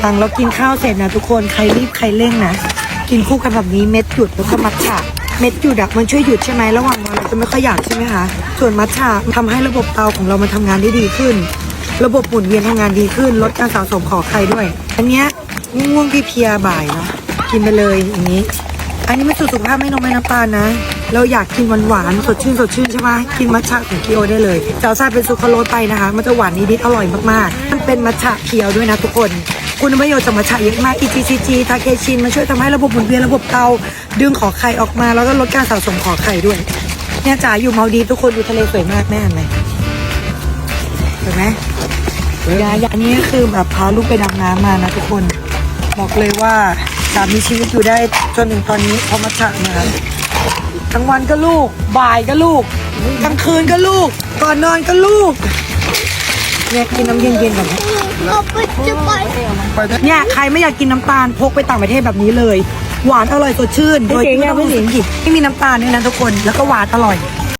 หลังเรากินข้าวเสร็จนะทุกคนใครรีบใครเร่งนะ กินคู่กันแบบนี้เม็ดหยุดแล้วก็มัทฉะเม็ดหยุดอะมันช่วยหยุดใช่ไหมระหว่างวันเราจะไม่ค่อยอยากใช่ไหมคะส่วนมัทฉะทำให้ระบบเตาของเรามันทำงานได้ดีขึ้น ระบบหมุนเวียนทำงานดีขึ้น ลดการสะสมของไข่ด้วย อันเนี้ยง่วงๆเพียบ่ายเนาะกินไปเลยอย่างนี้ อันนี้ไม่สุขภาพไม่นมไม่น้ำตาลนะ เราอยากกินหวานหวานสดชื่นสดชื่นใช่ไหมกินมัทฉะของคิโอได้เลยเจะเอาเป็นซูคราโรสไปนะคะ มันจะหวานนิดๆอร่อยมากๆมันเป็นมัทฉะเพียวด้วยนะทุกคน คุณประโยชน์จากมัทฉะเยอะมาก EGCG ทาเคชินมันช่วยทำให้ระบบหมุนเวียนระบบเตา ดึงขอไข่ออกมาแล้วก็ลดการสะสมขอไข่ด้วย เนี่ยจ๋าอยู่มาดีทุกคนดูทะเลสวยมากแม่เห็นไหมเห็นไหมยายอันนี้คือแบบพาลูกไปดำน้ำมานะทุกคน บอกเลยว่าสามีชีวิตอยู่ได้จนถึงตอนนี้เพราะมัจฉะนะครับทั้งวันก็ลูก บ่ายก็ลูก กลางคืนก็ลูก ก่อนนอนก็ลูก เนี่ยกินน้ำเย็นๆแบบนี้เราไปจะไปเนี่ยใครไม่อยากกินน้ำตาลพกไปต่างประเทศแบบนี้เลย หวานอร่อยสดชื่น โดยที่ไม่ต้องหญิงหยิบไม่มีน้ำตาลด้วยนะทุกคนแล้วก็หวานอร่อย